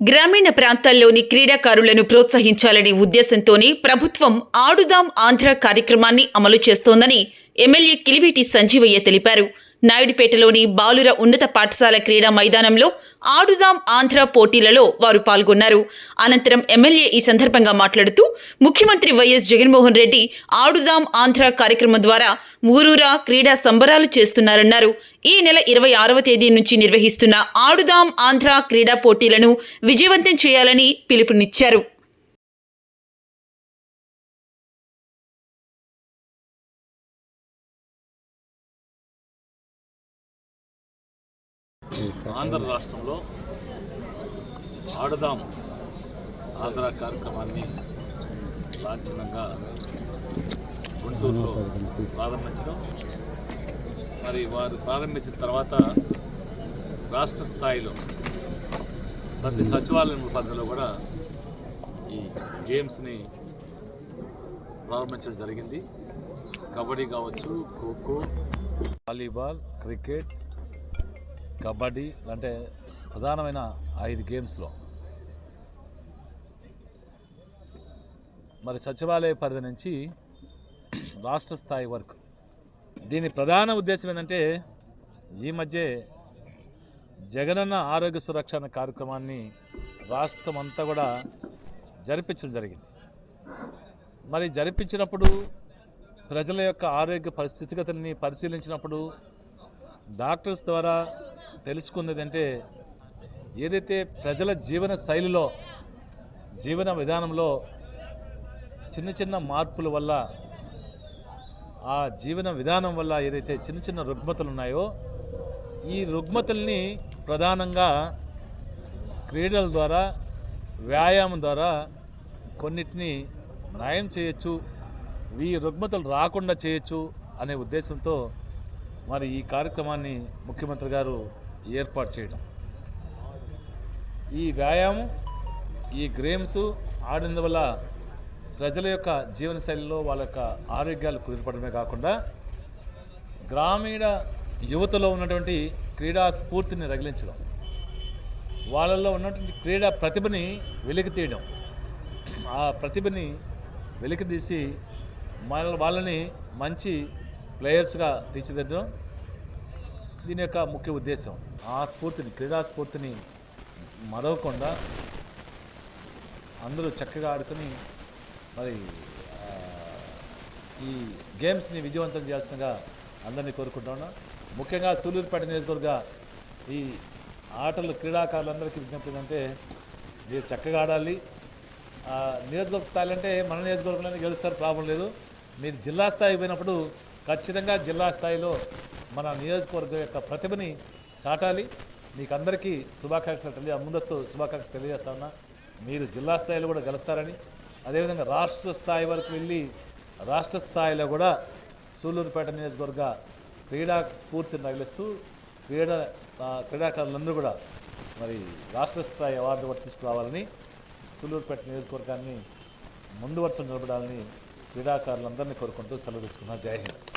గ్రామీణ ప్రాంతాల్లోని క్రీడాకారులను ప్రోత్సహించాలనే ఉద్దేశంతోనే ప్రభుత్వం ఆడుదాం ఆంధ్ర కార్యక్రమాన్ని అమలు చేస్తోందని ఎమ్మెల్యే కిలివేటి సంజీవయ్య తెలిపారు. నాయుడుపేటలోని బాలుర ఉన్నత పాఠశాల క్రీడా మైదానంలో ఆడుదాం ఆంధ్ర పోటీలలో వారు పాల్గొన్నారు. అనంతరం ఎమ్మెల్యే ఈ సందర్భంగా మాట్లాడుతూ ముఖ్యమంత్రి వైఎస్ జగన్మోహన్ రెడ్డి ఆడుదాం ఆంధ్ర కార్యక్రమం ద్వారా ఊరూరా క్రీడా సంబరాలు చేస్తున్నారన్నారు. ఈ నెల ఇరవై ఆరవ తేదీ నుంచి నిర్వహిస్తున్న ఆడుదాం ఆంధ్ర క్రీడా పోటీలను విజయవంతం చేయాలని పిలుపునిచ్చారు. ఆంధ్ర రాష్ట్రంలో ఆడుదాం ఆంధ్ర కార్యక్రమాన్ని లాంఛనంగా గుంటూరులో ప్రారంభించడం. మరి వారు ప్రారంభించిన తర్వాత రాష్ట్ర స్థాయిలో ప్రతి సచివాలయం పద్ధతిలో కూడా ఈ గేమ్స్ని ప్రారంభించడం జరిగింది. కబడ్డీ కావచ్చు ఖోఖో వాలీబాల్ క్రికెట్ కబడ్డీ అంటే ప్రధానమైన ఐదు గేమ్స్లో. మరి సచివాలయ పరిధి నుంచి రాష్ట్ర స్థాయి వరకు. దీని ప్రధాన ఉద్దేశం ఏంటంటే ఈ మధ్య జగనన్న ఆరోగ్య సురక్షణ కార్యక్రమాన్ని రాష్ట్రం అంతా కూడా జరిపించడం జరిగింది. మరి జరిపించినప్పుడు ప్రజల యొక్క ఆరోగ్య పరిస్థితిగతుల్ని పరిశీలించినప్పుడు డాక్టర్స్ ద్వారా తెలుసుకున్నది అంటే ఏదైతే ప్రజల జీవన శైలిలో జీవన విధానంలో చిన్న చిన్న మార్పుల వల్ల ఆ జీవన విధానం వల్ల ఏదైతే చిన్న చిన్న రుగ్మతలు ఉన్నాయో ఈ రుగ్మతల్ని ప్రధానంగా క్రీడల ద్వారా వ్యాయామం ద్వారా కొన్నిటిని నయం చేయొచ్చు ఈ రుగ్మతలు రాకుండా చేయొచ్చు అనే ఉద్దేశంతో మరి ఈ కార్యక్రమాన్ని ముఖ్యమంత్రి గారు ఏర్పాటు చేయడం. ఈ వ్యాయామం ఈ గేమ్స్ ఆడినందు వల్ల ప్రజల యొక్క జీవనశైలిలో వాళ్ళ యొక్క ఆరోగ్యాలు కుదిరిపడమే కాకుండా గ్రామీణ యువతలో ఉన్నటువంటి క్రీడా స్ఫూర్తిని రగిలించడం వాళ్ళల్లో ఉన్నటువంటి క్రీడా ప్రతిభని వెలికి తీయడం ఆ ప్రతిభని వెలికి తీసి మన వాళ్ళని మంచి ప్లేయర్స్గా తీర్చిదిద్దడం దీని యొక్క ముఖ్య ఉద్దేశం. ఆ స్ఫూర్తిని క్రీడా స్ఫూర్తిని మరవకుండా అందరూ చక్కగా ఆడుకుని మరి ఈ గేమ్స్ని విజయవంతం చేయాల్సిందిగా అందరినీ కోరుకుంటున్నా ముఖ్యంగా సూలూరుపేట నియోజకవర్గ ఈ ఆటలు క్రీడాకారులందరికీ విజ్ఞప్తి ఏంటంటే మీరు చక్కగా ఆడాలి. ఆ, నియోజకవర్గ స్థాయిలో అంటే మన నియోజకవర్గంలోనే గెలుస్తారు ప్రాబ్లం లేదు. మీరు జిల్లా స్థాయి పోయినప్పుడు ఖచ్చితంగా జిల్లా స్థాయిలో మన నియోజకవర్గం యొక్క ప్రతిభని చాటాలి. మీకు అందరికీ శుభాకాంక్షలు తెలియ ముందస్తు శుభాకాంక్షలు తెలియజేస్తా ఉన్నా. మీరు జిల్లా స్థాయిలో కూడా గెలుస్తారని అదేవిధంగా రాష్ట్ర స్థాయి వరకు వెళ్ళి రాష్ట్ర స్థాయిలో కూడా సూళ్ళూరుపేట నియోజకవర్గ క్రీడా స్ఫూర్తిని తగిలిస్తూ క్రీడా క్రీడాకారులందరూ కూడా మరి రాష్ట్ర స్థాయి అవార్డు కూడా తీసుకురావాలని సూళ్ళూరుపేట నియోజకవర్గాన్ని ముందు వరుస నిలబడాలని క్రీడాకారులందరినీ కోరుకుంటూ సెలవు తీసుకున్నా జై హింద్.